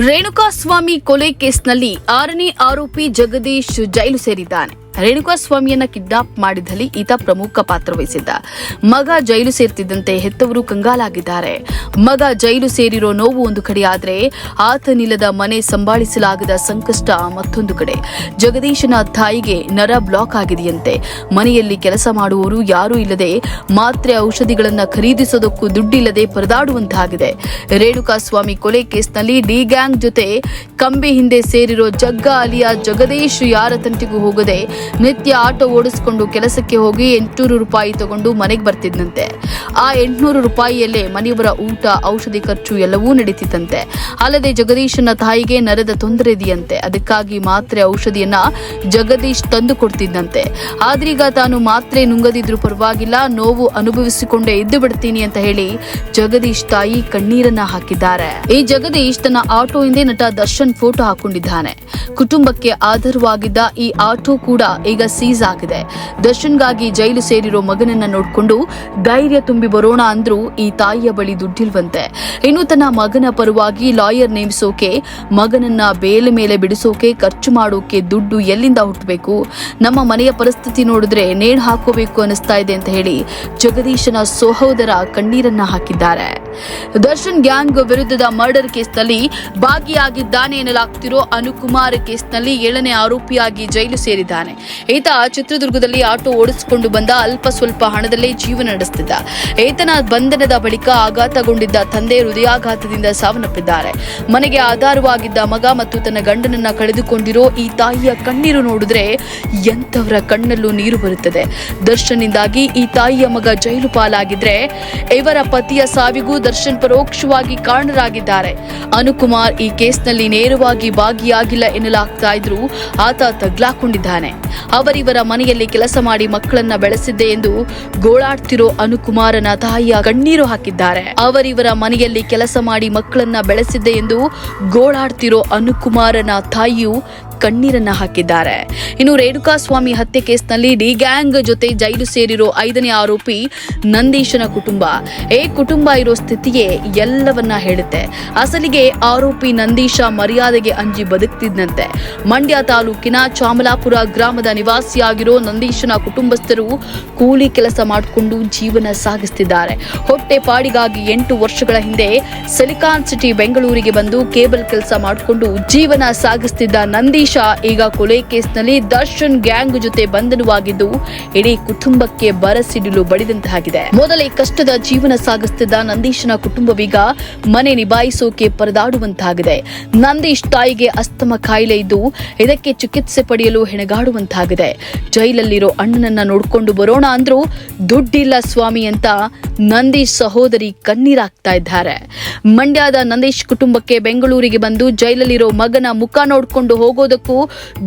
ರೇಣುಕಾಸ್ವಾಮಿ ಕೊಲೆ ಕೇಸ್ನಲ್ಲಿ ಆರನೇ ಆರೋಪಿ ಜಗದೀಶ್ ಜೈಲು ಸೇರಿದ್ದಾನೆ. ರೇಣುಕಾಸ್ವಾಮಿಯನ್ನ ಕಿಡ್ನಾಪ್ ಮಾಡಿದಲ್ಲಿ ಈತ ಪ್ರಮುಖ ಪಾತ್ರ ವಹಿಸಿದ್ದ. ಮಗ ಜೈಲು ಸೇರ್ತಿದ್ದಂತೆ ಹೆತ್ತವರು ಕಂಗಾಲಾಗಿದ್ದಾರೆ. ಮಗ ಜೈಲು ಸೇರಿರೋ ನೋವು ಒಂದು ಕಡೆ ಆತನಿಲ್ಲದ ಮನೆ ಸಂಭಾಳಿಸಲಾಗದ ಸಂಕಷ್ಟ ಮತ್ತೊಂದು ಕಡೆ. ಜಗದೀಶನ ತಾಯಿಗೆ ನರ ಬ್ಲಾಕ್ ಆಗಿದೆಯಂತೆ. ಮನೆಯಲ್ಲಿ ಕೆಲಸ ಮಾಡುವವರು ಯಾರೂ ಇಲ್ಲದೆ ಮಾತ್ರೆ ಔಷಧಿಗಳನ್ನು ಖರೀದಿಸೋದಕ್ಕೂ ದುಡ್ಡಿಲ್ಲದೆ ಪರದಾಡುವಂತಾಗಿದೆ. ರೇಣುಕಾಸ್ವಾಮಿ ಕೊಲೆ ಕೇಸ್ನಲ್ಲಿ ಡಿ ಗ್ಯಾಂಗ್ ಜೊತೆ ಕಂಬಿ ಹಿಂದೆ ಸೇರಿರೋ ಜಗ್ಗ ಅಲಿಯ ಜಗದೀಶ್ ಯಾರ ತಂಟಿಗೂ ಹೋಗದೆ ನಿತ್ಯ ಆಟೋ ಓಡಿಸಿಕೊಂಡು ಕೆಲಸಕ್ಕೆ ಹೋಗಿ ಎಂಟುನೂರು ರೂಪಾಯಿ ತಗೊಂಡು ಮನೆಗೆ ಬರ್ತಿದ್ದಂತೆ ಆ ಎಂಟುನೂರು ರೂಪಾಯಿಯಲ್ಲೇ ಮನೆಯವರ ಊಟ, ಔಷಧಿ ಖರ್ಚು ಎಲ್ಲವೂ ನಡೀತಿತ್ತಂತೆ. ಅಲ್ಲದೆ ಜಗದೀಶನ ತಾಯಿಗೆ ನರದ ತೊಂದರೆ ಇದೆಯಂತೆ. ಅದಕ್ಕಾಗಿ ಮಾತ್ರೆ, ಔಷಧಿಯನ್ನ ಜಗದೀಶ್ ತಂದು ಕೊಡ್ತಿದ್ದಂತೆ ಆದ್ರೀಗ ತಾನು ಮಾತ್ರೆ ನುಂಗದಿದ್ರು ಪರವಾಗಿಲ್ಲ, ನೋವು ಅನುಭವಿಸಿಕೊಂಡೇ ಇದ್ದು ಬಿಡ್ತೀನಿ ಅಂತ ಹೇಳಿ ಜಗದೀಶ್ ತಾಯಿ ಕಣ್ಣೀರನ್ನ ಹಾಕಿದ್ದಾರೆ. ಈ ಜಗದೀಶ್ ತನ್ನ ಆಟೋ ಹಿಂದೆ ನಟ ದರ್ಶನ್ ಫೋಟೋ ಹಾಕೊಂಡಿದ್ದಾನೆ. ಕುಟುಂಬಕ್ಕೆ ಆಧಾರವಾಗಿದ್ದ ಈ ಆಟೋ ಕೂಡ ಈಗ ಸೀಸ್ ಆಗಿದೆ. ದರ್ಶನ್ಗಾಗಿ ಜೈಲು ಸೇರಿರೋ ಮಗನನ್ನ ನೋಡಿಕೊಂಡು ಧೈರ್ಯ ತುಂಬಿ ಬರೋಣ ಅಂದ್ರೂ ಈ ತಾಯಿಯ ಬಳಿ ದುಡ್ಡಿಲ್ವಂತೆ. ಇನ್ನು ತನ್ನ ಮಗನ ಪರವಾಗಿ ಲಾಯರ್ ನೇಮಿಸೋಕೆ, ಮಗನನ್ನ ಬೇಲೆ ಮೇಲೆ ಬಿಡಿಸೋಕೆ, ಖರ್ಚು ಮಾಡೋಕೆ ದುಡ್ಡು ಎಲ್ಲಿಂದ ಹುಟ್ಟಬೇಕು? ನಮ್ಮ ಮನೆಯ ಪರಿಸ್ಥಿತಿ ನೋಡಿದ್ರೆ ನೇಣ್ ಹಾಕೋಬೇಕು ಅನಿಸ್ತಾ ಇದೆ ಅಂತ ಹೇಳಿ ಜಗದೀಶನ ಸಹೋದರ ಕಣ್ಣೀರನ್ನ ಹಾಕಿದ್ದಾರೆ. ದರ್ಶನ್ ಗ್ಯಾಂಗ್ ವಿರುದ್ಧದ ಮರ್ಡರ್ ಕೇಸ್ನಲ್ಲಿ ಭಾಗಿಯಾಗಿದ್ದಾನೆ ಎನ್ನಲಾಗ್ತಿರೋ ಅನುಕುಮಾರ್ ಕೇಸ್ನಲ್ಲಿ ಏಳನೇ ಆರೋಪಿಯಾಗಿ ಜೈಲು ಸೇರಿದ್ದಾನೆ. ಈತ ಚಿತ್ರದುರ್ಗದಲ್ಲಿ ಆಟೋ ಓಡಿಸಿಕೊಂಡು ಬಂದ ಅಲ್ಪ ಸ್ವಲ್ಪ ಹಣದಲ್ಲೇ ಜೀವನ ನಡೆಸುತ್ತಿದ್ದ ಈತನ ಬಂಧನದ ಬಳಿಕ ಆಘಾತಗೊಂಡಿದ್ದ ತಂದೆ ಹೃದಯಾಘಾತದಿಂದ ಸಾವನ್ನಪ್ಪಿದ್ದಾರೆ. ಮನೆಗೆ ಆಧಾರವಾಗಿದ್ದ ಮಗ ಮತ್ತು ತನ್ನ ಗಂಡನನ್ನ ಕಳೆದುಕೊಂಡಿರೋ ಈ ತಾಯಿಯ ಕಣ್ಣೀರು ನೋಡಿದ್ರೆ ಎಂತವರ ಕಣ್ಣಲ್ಲೂ ನೀರು ಬರುತ್ತದೆ. ದರ್ಶನ್ನಿಂದಾಗಿ ಈ ತಾಯಿಯ ಮಗ ಜೈಲು ಪಾಲಾಗಿದ್ರೆ ಇವರ ಪತಿಯ ಸಾವಿಗೂ ದರ್ಶನ್ ಪರೋಕ್ಷವಾಗಿ ಕಾರಣರಾಗಿದ್ದಾರೆ. ಅನುಕುಮಾರ್ ಈ ಕೇಸ್ನಲ್ಲಿ ನೇರವಾಗಿ ಭಾಗಿಯಾಗಿಲ್ಲ ಎನ್ನಲಾಗ್ತಾ ಇದ್ರು ಆತ ತಗ್ಲಾಕೊಂಡಿದ್ದಾನೆ. ಅವರಿವರ ಮನೆಯಲ್ಲಿ ಕೆಲಸ ಮಾಡಿ ಮಕ್ಕಳನ್ನ ಬೆಳೆಸಿದ್ದೆ ಎಂದು ಗೋಳಾಡ್ತಿರೋ ಅನುಕುಮಾರನ ತಾಯಿಯ ಕಣ್ಣೀರು ಹಾಕಿದ್ದಾರೆ. ಅವರಿವರ ಮನೆಯಲ್ಲಿ ಕೆಲಸ ಮಾಡಿ ಮಕ್ಕಳನ್ನ ಬೆಳೆಸಿದ್ದೆ ಎಂದು ಗೋಳಾಡ್ತಿರೋ ಅನುಕುಮಾರನ ತಾಯಿಯು ಕಣ್ಣೀರನ್ನ ಹಾಕಿದ್ದಾರೆ. ಇನ್ನು ರೇಣುಕಾಸ್ವಾಮಿ ಹತ್ಯೆ ಕೇಸ್ನಲ್ಲಿ ಡಿ ಗ್ಯಾಂಗ್ ಜೊತೆ ಜೈಲು ಸೇರಿರೋ ಐದನೇ ಆರೋಪಿ ನಂದೀಶನ ಕುಟುಂಬ. ಏ ಕುಟುಂಬ ಇರೋ ಸ್ಥಿತಿಯೇ ಎಲ್ಲವನ್ನ ಹೇಳುತ್ತೆ. ಅಸಲಿಗೆ ಆರೋಪಿ ನಂದೀಶ ಮರ್ಯಾದೆಗೆ ಅಂಜಿ ಬದುಕ್ತಿದ್ದಂತೆ ಮಂಡ್ಯ ತಾಲೂಕಿನ ಚಾಮಲಾಪುರ ಗ್ರಾಮದ ನಿವಾಸಿಯಾಗಿರೋ ನಂದೀಶನ ಕುಟುಂಬಸ್ಥರು ಕೂಲಿ ಕೆಲಸ ಮಾಡಿಕೊಂಡು ಜೀವನ ಸಾಗಿಸ್ತಿದ್ದಾರೆ. ಹೊಟ್ಟೆ ಪಾಡಿಗಾಗಿ ಎಂಟು ವರ್ಷಗಳ ಹಿಂದೆ ಸಿಲಿಕಾನ್ ಸಿಟಿ ಬೆಂಗಳೂರಿಗೆ ಬಂದು ಕೇಬಲ್ ಕೆಲಸ ಮಾಡಿಕೊಂಡು ಜೀವನ ಸಾಗಿಸ್ತಿದ್ದ ನಂದೀಶ ಈಗ ಕೊಲೆ ಕೇಸ್ನಲ್ಲಿ ದರ್ಶನ್ ಗ್ಯಾಂಗ್ ಜೊತೆ ಬಂಧನವಾಗಿದ್ದು, ಇಡೀ ಕುಟುಂಬಕ್ಕೆ ಬರಸಿಡಿಲು ಬಡಿದಂತಾಗಿದೆ. ಮೊದಲೇ ಕಷ್ಟದ ಜೀವನ ಸಾಗಿಸ್ತಿದ್ದ ನಂದೀಶನ ಕುಟುಂಬವೀಗ ಮನೆ ನಿಭಾಯಿಸೋಕೆ ಪರದಾಡುವಂತಾಗಿದೆ. ನಂದೀಶ್ ತಾಯಿಗೆ ಅಸ್ತಮ ಕಾಯಿಲೆ ಇದ್ದು, ಇದಕ್ಕೆ ಚಿಕಿತ್ಸೆ ಪಡೆಯಲು ಹೆಣಗಾಡುವಂತಾಗಿದೆ. ಜೈಲಲ್ಲಿರೋ ಅಣ್ಣನನ್ನ ನೋಡ್ಕೊಂಡು ಬರೋಣ ಅಂದ್ರೂ, ದುಡ್ಡಿಲ್ಲ ಸ್ವಾಮಿ ಅಂತ ನಂದೀಶ್ ಸಹೋದರಿ ಕಣ್ಣೀರಾಗ್ತಾ ಇದ್ದಾರೆ. ಮಂಡ್ಯದ ನಂದೀಶ್ ಕುಟುಂಬಕ್ಕೆ ಬೆಂಗಳೂರಿಗೆ ಬಂದು ಜೈಲಲ್ಲಿರೋ ಮಗನ ಮುಖ ನೋಡ್ಕೊಂಡು ಹೋಗೋದಕ್ಕೂ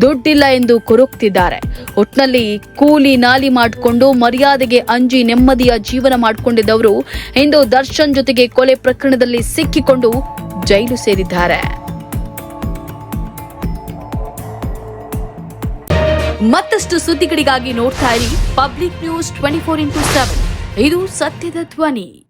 ದುಡ್ಡಿಲ್ಲ ಎಂದು ಕೊರಗ್ತಿದ್ದಾರೆ ಒಟ್ನಲ್ಲಿ ಕೂಲಿ ನಾಲಿ ಮಾಡಿಕೊಂಡು ಮರ್ಯಾದೆಗೆ ಅಂಜಿ ನೆಮ್ಮದಿಯ ಜೀವನ ಮಾಡಿಕೊಂಡಿದ್ದವರು ಇಂದು ದರ್ಶನ್ ಜೊತೆಗೆ ಕೊಲೆ ಪ್ರಕರಣದಲ್ಲಿ ಸಿಕ್ಕಿಕೊಂಡು ಜೈಲು ಸೇರಿದ್ದಾರೆ. ಮತ್ತಷ್ಟು ಸುದ್ದಿಗಳಿಗಾಗಿ ನೋಡ್ತಾ ಇರಿ public news twenty four into seven. ಇದು ಸತ್ಯದ ಧ್ವನಿ.